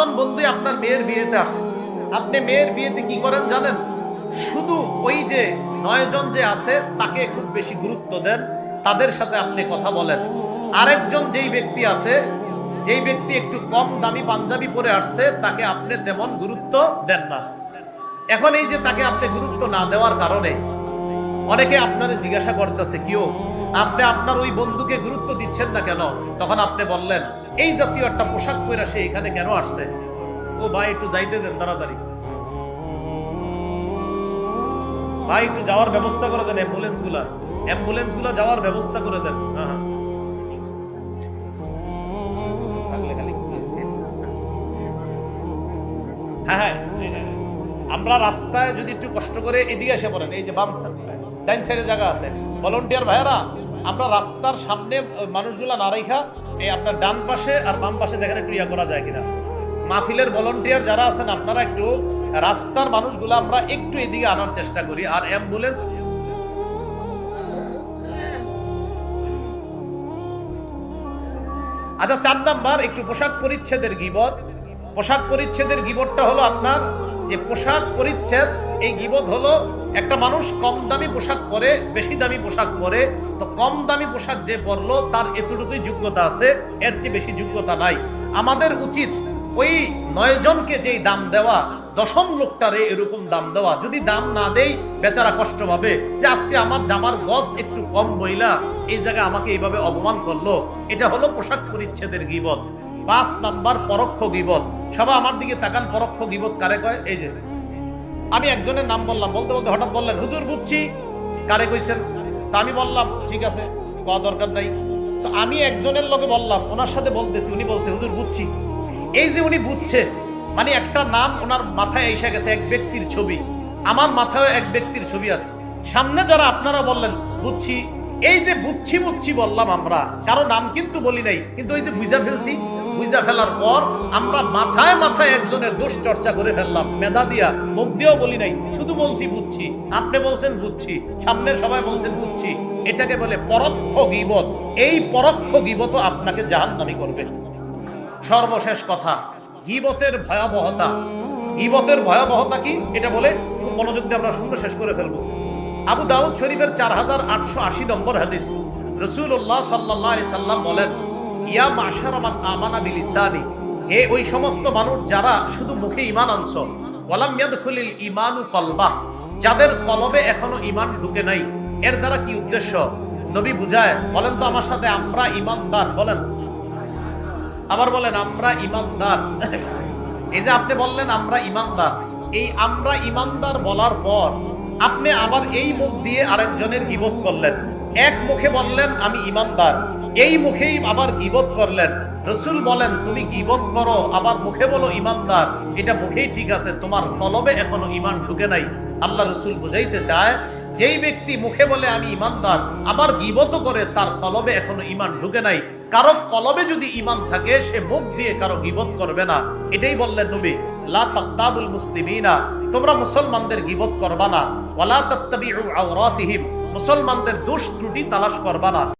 দশজন বন্ধুই আপনার মেয়ের বিয়েতে আসছে। আপনি মেয়ের বিয়েতে কি করেন জানেন? শুধু ওই যে নয়জন যে আছে, তাকে খুব বেশি গুরুত্ব দেন। তাদের সাথে আপনি কথা বলেন। আরেকজন যেই ব্যক্তি আছে, যেই ব্যক্তি একটু কম দামি পাঞ্জাবি পরে আসছে, তাকে আপনি তেমন গুরুত্ব দেন না। এখন এই যে তাকে আপনি গুরুত্ব না দেওয়ার কারণে অনেকে আপনারে জিজ্ঞাসা করতেছে কিও আপনি আপনার ওই বন্ধুকে গুরুত্ব দিচ্ছেন না কেন? তখন আপনি বললেন, এই জাতীয় একটা পোশাক পরে সে এখানে কেন আসছে? ও ভাই, একটু যাইতে দেন তাড়াতাড়ি। ভাই, একটু যাওয়ার ব্যবস্থা করে দেন অ্যাম্বুলেন্সগুলা অ্যাম্বুলেন্সগুলা যাওয়ার ব্যবস্থা করে দেন। হ্যাঁ হ্যাঁ। হ্যাঁ হ্যাঁ। আমরা রাস্তায় যদি একটু কষ্ট করে এদিকে এসে পড়েন, এই যে বাম ডাইন সাইডে জায়গা আছে। ভলেন্টিয়ার ভাইয়ারা, আমরা রাস্তার সামনে মানুষগুলা না রাইখা এই আপনার ডান পাশে আর বাম পাশে দেখেন একটু ইয়া করা যায় কিনা। মাহফিলের ভলেন্টিয়ার যারা আছেন, আপনারা একটু রাস্তার মানুষগুলো আমরা একটু এদিকে আনার চেষ্টা করি। আর অ্যাম্বুলেন্স আচ্ছা চার নাম্বার, একটু পোশাক পরিচ্ছেদের গিবত। পোশাক পরিচ্ছেদের গিবতটা হলো আপনার যে পোশাক পরিচ্ছেদ, এই গিবত হলো একটা মানুষ কম দামি পোশাক পরে, বেশি দামি পোশাক পরে, তো কম দামি পোশাক যে পরলো, তার এতটুকুই যোগ্যতা আছে, এর চেয়ে বেশি যোগ্যতা নাই। আমাদের উচিত ওই নয় জনকে যেই দাম দেওয়া, দশম লোকটারে এরকম দাম দেওয়া। যদি দাম না দেই, বেচারা কষ্ট পাবে। যে আজকে আমার জামার গজ একটু কম বইলা, এই জায়গায় আমাকে এইভাবে অপমান করল, এটা হলো পোশাক পরিচ্ছেদের গিবত। পাঁচ নাম্বার পরোক্ষ গিবত। সবাই আমার দিকে তাকান, পরোক্ষ গিবত কারে কয়? এই যে আমি একজনের নাম বললাম, বলতে বলতে হঠাৎ বললেন, হুজুর, বুঝছি। কারে কইছেন? তো আমি বললাম, ঠিক আছে কওয়া দরকার নাই। তো আমি একজনের লোকে বললাম, ওনার সাথে বলতেছি, উনি বলছে, হুজুর, বুঝছি। এই যে উনি বুঝছে মানে একটা নাম ওনার মাথায় এসে গেছে, এক ব্যক্তির ছবি। আমার মাথায় এক ব্যক্তির ছবি আছে। সামনে যারা আপনারা বললেন, বুঝছি। এই যে বুঝছি বুঝছি বললাম আমরা, কারও নাম কিন্তু বলি নাই, কিন্তু ওই যে বুঝা ফেলছি বুঝা ফেলার পর আমরা মাথায় মাথায় একজনের দোষ চর্চা করে ফেললাম। মেধা দিয়া মুখ দিয়েও বলি নাই, শুধু বলছি বুঝছি। আপনি বলছেন বুঝছি সামনের সবাই বলছেন বুঝছি। এটাকে বলে পরোক্ষ গিবত। এই পরোক্ষ গিবত আপনাকে জাহান্নামি করবে। সর্বশেষ কথা, গিবতের ভয়াবহতা। গিবতের ভয়াবহতা কি? এটা বলে মনোযোগ দিয়ে আমরা শূন্য শেষ করে ফেলব। আবু দাউদ শরীফের চার হাজার আটশো আশি নম্বর হাদিস। রসুল্লাহ সাল্লাহ সাল্লাম বলেন ইয়া মাশারামান আমানা বিলিসানি। হে ওই সমস্ত মানুষ যারা শুধু মুখে ইমান আনছ, ওয়ালাম ইয়াদখুলিল ইমানু কলবা। যাদের কলবে এখনও ইমান ঢুকে নাই। এর দ্বারা কি উদ্দেশ্য? নবী বুঝায়, বলেন তো আমার সাথে আমরা ইমানদার বলেন। আবার বলেন, আমরা ইমানদার এই যে আপনি বললেন আমরা ইমানদার এই আমরা ইমানদার বলার পর আপনি আবার এই মুখ দিয়ে আরেকজনের গিবত করলেন? এক মুখে বললেন, আমি ইমানদার এই মুখেই আবার গিবত করলেন। রসুল বলেন, তুমি গিবত করো, আবার মুখে বলো, ইমানদার, এটা মুখেই ঠিক আছে, তোমার কলবে এখনও ইমান ঢুকে নাই। আল্লাহ রসুল বুঝাইতে চায়, যেই ব্যক্তি মুখে বলে, আমি ইমানদার আবার গিবত করে, তার কলবে এখনও ইমান ঢুকে নাই। কারও কলবে যদি ইমান থাকে, সে মুখ দিয়ে কারও গিবত করবে না। এটাই বললেন নবী মুসলমানদের দোষ ত্রুটি তালাশ করবা না।